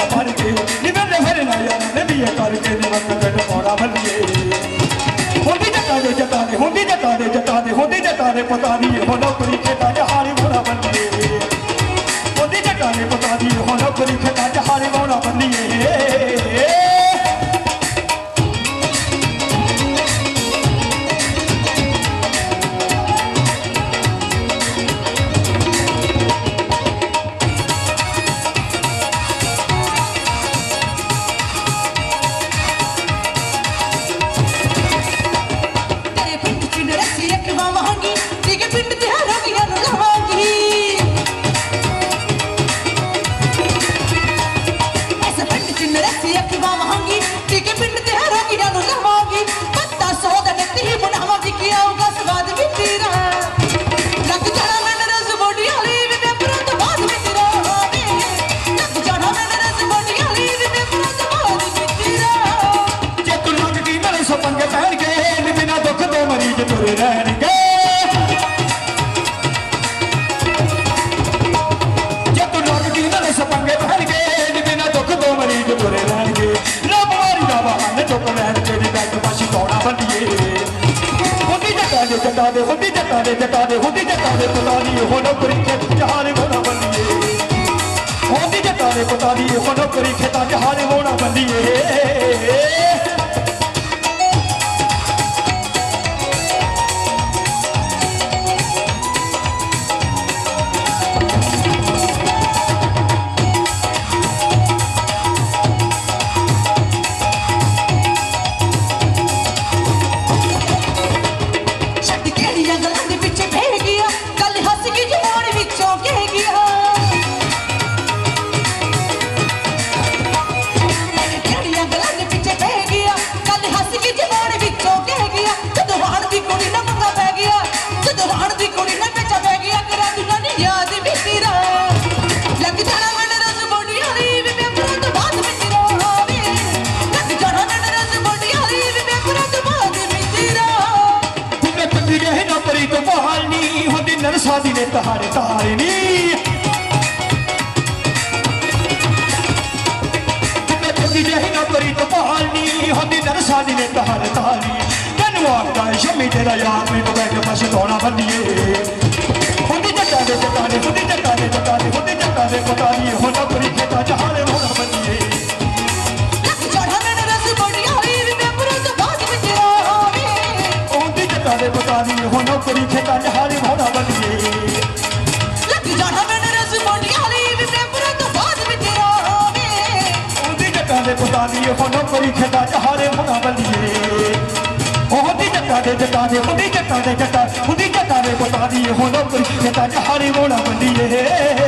ਕਿਹੜਾ ਫੜ ਕੇ ਨੀ ਵੇਲੇ ਫਿਰ ਨਾ ਯਾਰ ਨੇ ਵੀ ਇਹ ਕਰਕੇ ਨੀ ਵਕਤ ਕੱਟ ਪਾਉਣਾ ਬੱਲੀਏ ਹੁੰਦੀ ਜੱਟਾਂ ਦੇ ਜੱਟਾਂ ਦੇ, ਹੁੰਦੀ ਜੱਟਾਂ ਦੇ ਜੱਟਾਂ ਦੇ, ਹੁੰਦੀ ਜੱਟਾਂ ਦੇ ਪਤਾ ਨਹੀਂ ਹੋ ਨੌਕਰੀ ਖੇਤਾਂ 'ਚ ਹਾਰੇ ਹੋਣਾ ਹੁੰਦੀ ਜੱਟਾਂ ਦੇ ਪਤਾ ਨਹੀਂ ਹੋ ਨੌਕਰੀ ਖੇਤਾਂ 'ਚ ਹਾਰੇ ਹੋਣਾ ਹੁੰਦੀ ਜੱਟਾਂ ਦੇ ਜੱਟਾਂ ਦੇ ਹੁੰਦੀ ਜੱਟਾਂ ਦੇ ਪਤਾ ਨਹੀਂ ਉਹ ਨੌਕਰੀ ਖੇਤ ਜਹਾਨ ਹੋਣਾ ਬੰਦੀਏ। ਹੁੰਦੀ ਜੱਟਾਂ ਦੇ ਪਤਾ ਨਹੀਂ ਉਹ ਨੌਕਰੀ ਖੇਤਾਂ ਜਹਾਨ ਹੋਣਾ ਬੰਦੀਏ। ਹੁੰਦੀ ਨਰਸਾਂ ਦੀ ਨੇ ਤਹਾਰੇ ਤਾਰੇ ਨਹੀਂ ਤੁਮੇ ਕੰਦੀ ਗਏ ਨੌਕਰੀ ਤੋਂ ਬਹਾਲ ਨਹੀਂ ਹੁੰਦੀ ਨਰਸਾਂ ਦੀ ਨੇ ਤਹਾਰੇ ਤਾਰੀ ਤੈਨੂੰ ਆਖਦਾ ਸ਼ਮੀ ਤੇਰਾ ਯਾਰ ਮੈਨੂੰ ਬੈਠ ਕੇ ਪਛਤਾਉਣਾ ਬੰਦੀਏ ਹੁੰਦੀ ਜੱਟਾਂ ਦੇ ਜੱਟਾਂ ਦੇ, ਹੁੰਦੀ ਜੱਟਾਂ ਦੇ ਜੱਟਾਂ ਦੇ, ਹੁੰਦੀ ਜੱਟਾਂ ਪਤਾ ਨਹੀਂ ਹੋ ਨੌਕਰੀ ਖੇਤਾਂ ਚ ਹਾਰੇ ਹੋਣਾ ਬੰਦੀਏ ਦੇ ਪਤਾ ਨਹੀਂ ਉਹ ਨੌਕਰੀ ਖੇਤਾਂ ਚ ਹਾਰੇ ਹੋਣਾ ਬੰਦੀਏ ਉਹਦੀ ਜੱਟਾਂ ਦੇ ਜੱਟਾਂ ਦੇ ਉਹਦੀ ਜੱਟਾਂ ਦੇ ਜੱਟਾਂ ਉਹਦੀ ਜੱਟਾਂ ਦੇ ਪਤਾ ਨਹੀਂ ਉਹ ਨੌਕਰੀ ਖੇਤਾਂ ਚ ਹਾਰੇ ਹੋਣਾ ਬੰਦੀਏ